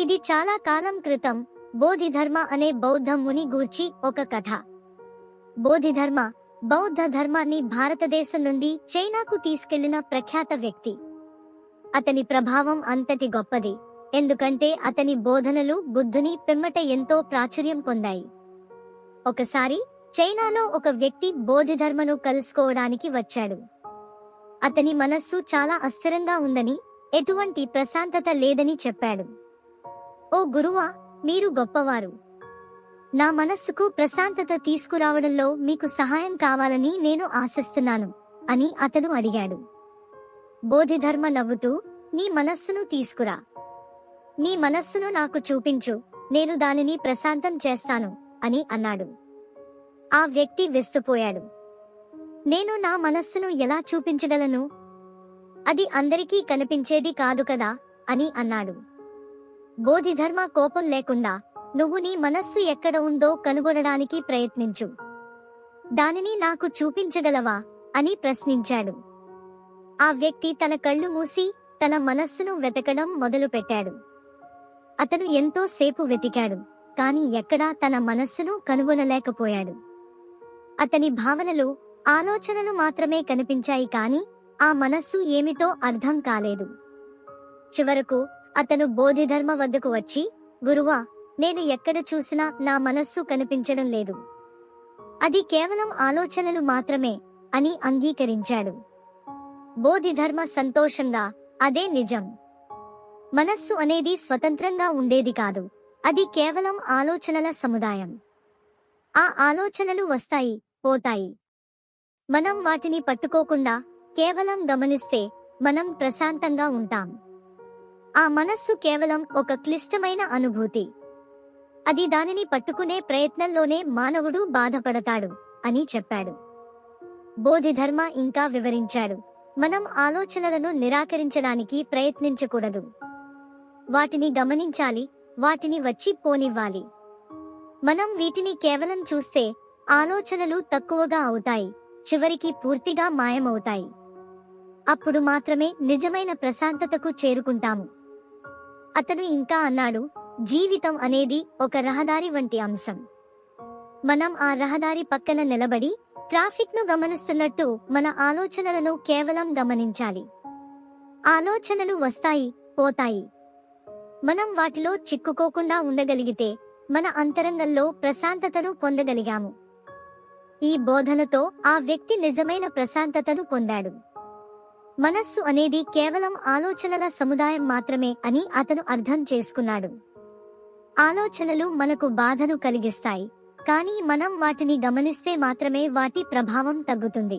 ఇది చాలా కాలం క్రితం. బోధిధర్మ అనే బౌద్ధ ముని గూర్చి ఒక కథ. బోధిధర్మ బౌద్ధ ధర్మాన్ని భారతదేశం నుండి చైనాకు తీసుకెళ్ళిన ప్రఖ్యాత వ్యక్తి. అతని ప్రభావం అంతటి గొప్పది. ఎందుకంటే అతని బోధనలు బుద్ధుని పిమ్మట ఎంతో ప్రాచుర్యం పొందాయి. ఒకసారి చైనాలో ఒక వ్యక్తి బోధిధర్మను కలుసుకోవడానికి వచ్చాడు. అతని మనస్సు చాలా అస్థిరంగా ఉందని ఎటువంటి ప్రశాంతత లేదని చెప్పాడు. ఓ గురువా మీరు గొప్పవారు. నా మనస్సుకు ప్రశాంతత తీసుకురావడంలో మీకు సహాయం కావాలని నేను ఆశిస్తున్నాను అని అతను అడిగాడు. బోధిధర్మ నవ్వుతూ నీ మనస్సును తీసుకురా. నీ మనస్సును నాకు చూపించు నేను దానిని ప్రశాంతం చేస్తాను అని అన్నాడు. ఆ వ్యక్తి విస్తుపోయాడు. నేను నా మనస్సును ఎలా చూపించగలను? అది అందరికీ కనిపించేది కాదు కదా అని అన్నాడు. బోధిధర్మ కోపం లేకుండా నువ్వు నీ మనస్సు ఎక్కడ ఉందో కనుగొనడానికి ప్రయత్నించు. దానిని నాకు చూపించగలవా అని ప్రశ్నించాడు. ఆ వ్యక్తి తన కళ్ళు మూసి తన మనస్సును వెతకడం మొదలుపెట్టాడు. అతను ఎంతో సేపు వెతికాడు కాని ఎక్కడా తన మనస్సును కనుగొనలేకపోయాడు. అతని భావనలు ఆలోచనలు మాత్రమే కనిపించాయి కాని ఆ మనస్సు ఏమిటో అర్థం కాలేదు. చివరకు అతను బోధిధర్మ వద్దకు వచ్చి గురువా నేను ఎక్కడ చూసినా నా మనస్సు కనిపించడం లేదు. అది కేవలం ఆలోచనలు మాత్రమే అని అంగీకరించాడు. బోధిధర్మ సంతోషంగా అదే నిజం. మనస్సు అనేది స్వతంత్రంగా ఉండేది కాదు. అది కేవలం ఆలోచనల సముదాయం. ఆ ఆలోచనలు వస్తాయి పోతాయి. మనం వాటిని పట్టుకోకుండా కేవలం గమనిస్తే మనం ప్రశాంతంగా ఉంటాం. ఆ మనస్సు కేవలం ఒక క్లిష్టమైన అనుభూతి. అది దానిని పట్టుకునే ప్రయత్నంలోనే మానవుడు బాధపడతాడు అని చెప్పాడు. బోధిధర్మ ఇంకా వివరించాడు. మనం ఆలోచనలను నిరాకరించడానికి ప్రయత్నించకూడదు. వాటిని గమనించాలి వాటిని వచ్చి పోనివ్వాలి. మనం వీటిని కేవలం చూస్తే ఆలోచనలు తక్కువగా అవుతాయి చివరికి పూర్తిగా మాయమవుతాయి. అప్పుడు మాత్రమే నిజమైన ప్రశాంతతకు చేరుకుంటాము. అతను ఇంకా అన్నాడు జీవితం అనేది ఒక రహదారి వంటి అంశం. మనం ఆ రహదారి పక్కన నిలబడి ట్రాఫిక్ను గమనిస్తున్నట్టు మన ఆలోచనలను కేవలం గమనించాలి. ఆలోచనలు వస్తాయి పోతాయి. మనం వాటిలో చిక్కుకోకుండా ఉండగలిగితే మన అంతరంగంలో ప్రశాంతతను పొందగలిగాము. ఈ బోధనతో ఆ వ్యక్తి నిజమైన ప్రశాంతతను పొందాడు. మనస్సు అనేది కేవలం ఆలోచనల సముదాయం మాత్రమే అని అతను అర్థం చేసుకున్నాడు. ఆలోచనలు మనకు బాధను కలిగిస్తాయి కానీ మనం వాటిని గమనిస్తే మాత్రమే వాటి ప్రభావం తగ్గుతుంది.